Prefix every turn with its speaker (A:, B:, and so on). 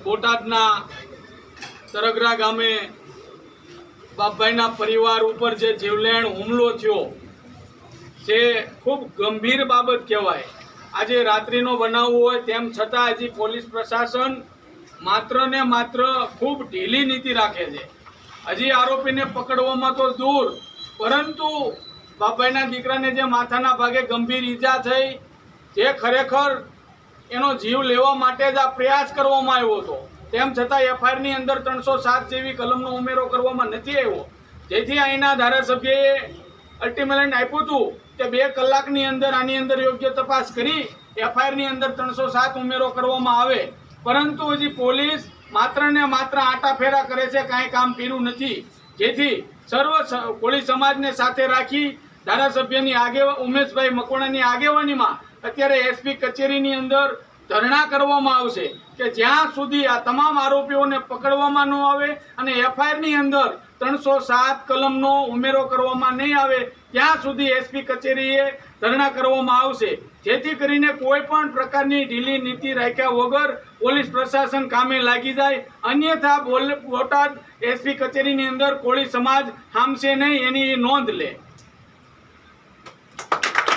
A: બોટાદના તરગરા ગામે બાપભાઈના પરિવાર ઉપર જે જીવલેણ હુમલો થયો, જે ખૂબ ગંભીર બાબત કહેવાય. આજે રાત્રિનો બનાવ હોય તેમ છતાં હજી પોલીસ પ્રશાસન માત્ર ને માત્ર ખૂબ ઢીલી નીતિ રાખે છે. હજી આરોપીને પકડવામાં તો દૂર, પરંતુ બાપભાઈના દીકરાને જે માથાના ભાગે ગંભીર ઈજા થઈ, જે ખરેખર એનો જીવ લેવા માટે જ આ પ્રયાસ કરવામાં આવ્યો હતો. તેમ છતાં એફઆઈઆરની અંદર ત્રણસો સાત જેવી કલમનો ઉમેરો કરવામાં નથી આવ્યો. જેથી અહીંના ધારાસભ્યએ અલ્ટિમેટમ આપ્યું હતું કે બે કલાકની અંદર આની અંદર યોગ્ય તપાસ કરી એફઆઈઆરની અંદર ત્રણસો સાત ઉમેરો કરવામાં આવે. પરંતુ હજી પોલીસ માત્ર ને માત્ર આટાફેરા કરે છે, કાંઈ કામ કર્યું નથી. જેથી સર્વ કોળી સમાજને સાથે રાખી ધારાસભ્યની આગેવા ઉમેશભાઈ મકવાણાની આગેવાનીમાં અત્યારે એસપી કચેરીની અંદર ધરણા કરવામાં આવશે કે જ્યાં સુધી આ તમામ આરોપીઓને પકડવામાં ન આવે અને એફઆઈઆરની અંદર ત્રણસો સાત કલમનો ઉમેરો કરવામાં નહીં આવે, ત્યાં સુધી એસપી કચેરીએ ધરણા કરવામાં આવશે. જેથી કરીને કોઈ પણ પ્રકારની ઢીલી નીતિ રાખ્યા વગર પોલીસ પ્રશાસન કામે લાગી જાય. અન્યથા બોટાદ એસપી કચેરીની અંદર કોળી સમાજ હામશે નહીં, એની નોંધ લે.